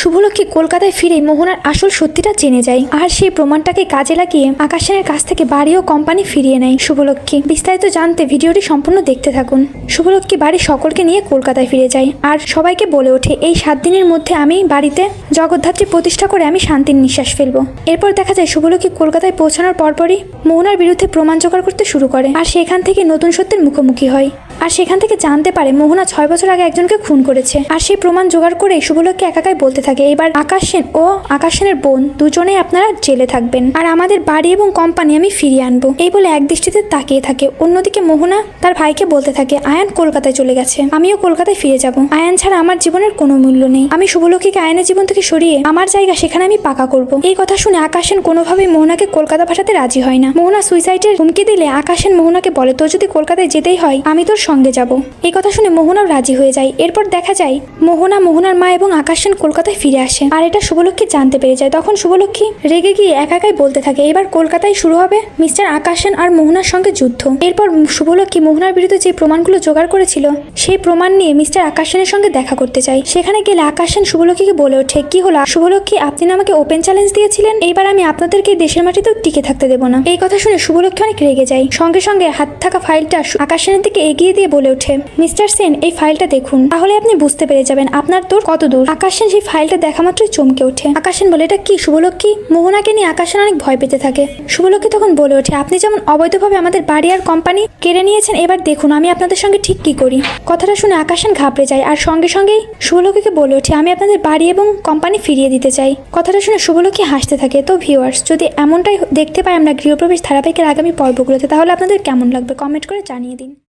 শুভলক্ষ্মী কলকাতায় ফিরে মোহনার আসল সত্যিটা জেনে যায়। আর সেই প্রমাণটাকে কাজে লাগিয়ে আকাশ সেনের কাছ থেকে বাড়ি ও কোম্পানি ফিরিয়ে নেয় শুভলক্ষ্মী। বিস্তারিত জানতে ভিডিওটি সম্পূর্ণ দেখতে থাকুন। শুভলক্ষ্মী বাড়ির সকলকে নিয়ে কলকাতায় ফিরে যায় আর সবাইকে বলে ওঠে, এই সাত দিনের মধ্যে আমি বাড়িতে জগদ্ধাত্রী প্রতিষ্ঠা করে আমি শান্তির নিঃশ্বাস ফেলব। এরপর দেখা যায় শুভলক্ষ্মী কলকাতায় পৌঁছানোর পরপরই মোহনার বিরুদ্ধে প্রমাণ জোগাড় করতে শুরু করে আর সেখান থেকে নতুন সত্যের মুখোমুখি হয়। আর সেখান থেকে জানতে পারে, মোহনা ছয় বছর আগে একজনকে খুন করেছে। আর সেই প্রমাণ জোগাড় করে শুভলক্ষ্মী একাকাই বলতে থাকে এবার আকাশ সেন ও আকাশ সেনের বোন দুজনেই আপনারা জেলে থাকবেন। আর আমাদের বাড়ি এবং কোম্পানি আমি ফিরিয়ে আনব। এই বলে এক দৃষ্টিতে তাকিয়ে থাকে। অন্যদিকে মোহনা তার ভাইকে বলতে থাকে, আয়ান কলকাতায় চলে গেছে। আমিও কলকাতায় ফিরে যাব। আয়ান ছাড়া আমার জীবনের কোনো মূল্য নেই। আমি শুভলক্ষ্মীকে আয়নের জীবন থেকে সরিয়ে আমার জায়গা সেখানে আমি পাকা করব। এই কথা শুনে আকাশ সেন কোনোভাবেই মোহনাকে কলকাতা পাঠাতে রাজি হয় না। মোহনা সুইসাইডের হুমকি দিলে আকাশ সেন মোহনাকে বলে, তোর যদি কলকাতায় যেতেই হয়, আমি তোর সঙ্গে যাব। এই কথা শুনে মোহনাও রাজি হয়ে যায়। এরপর দেখা যায়, মোহনা, মোহনার মা এবং আকাশ সেন কলকাতায় ফিরে আসে। আর এটা শুভলক্ষ্মী জানতে পেরে যায়। তখন শুভলক্ষ্মী রেগে গিয়ে একা একাই বলতে থাকে, এবার কলকাতায় শুরু হবে মিস্টার আকাশ সেন আর মোহনার সঙ্গে যুদ্ধ। এরপর শুভলক্ষ্মী মোহনার বিরুদ্ধে যে প্রমাণগুলো জোগাড় করেছিল, সেই প্রমাণ নিয়ে মিস্টার আকাশ সেনের সঙ্গে দেখা করতে চাই সেখানে গেলে আকাশ সেন শুভলক্ষ্মীকে বলে ওঠে, কি হলো? শুভলক্ষ্মী, আপনি না আমাকে ওপেন চ্যালেঞ্জ দিয়েছিলেন? এইবার আমি আপনাদেরকে দেশের মাটিতেও টিকে থাকতে দেবো না। এই কথা শুনে শুভলক্ষ্মী অনেক রেগে যায়। সঙ্গে সঙ্গে হাত থাকা ফাইলটা সু- আকাশ সেনের দিকে এগিয়ে দিয়ে বলে ওঠে, মিস্টার সেন, এই ফাইলটা দেখুন। তাহলে আপনি বুঝতে পেরে যাবেন আপনার দূর কত দূর? আকাশ সেন সেই ফাইলটা দেখা মাত্রই চমকে ওঠে। আকাশ সেন বলে, এটা কি, শুভলক্ষ্মী? মোহনাকে নিয়ে আকাশ সেন অনেক ভয় পেতে থাকে। শুভলক্ষ্মী তখন বলে ওঠে, আপনি যেমন অবৈধভাবে আমাদের বাড়ি আর কোম্পানি কেড়ে নিয়েছেন, এবার দেখুন আমি আপনাদের সঙ্গে ঠিক কি করি। কথাটা শুনে আকাশ সেন ঘাবড়ে যায় আর সঙ্গে সঙ্গেই শুভলক্ষ্মীকে বলে ওঠে, আমি আপনাদের বাড়ি এবং কোম্পানি ফিরিয়ে দিতে চাই। কথাটা শুনে শুভলক্ষ্মী হাসতে থাকে, তো ভিউয়ার্স যদি এমনটাই দেখতে পাই আমরা গৃহপ্রবেশ ধারাবাহিকের আগামী পর্বগুলোতে, তাহলে আপনাদের কেমন লাগবে? কমেন্ট করে জানিয়ে দিন।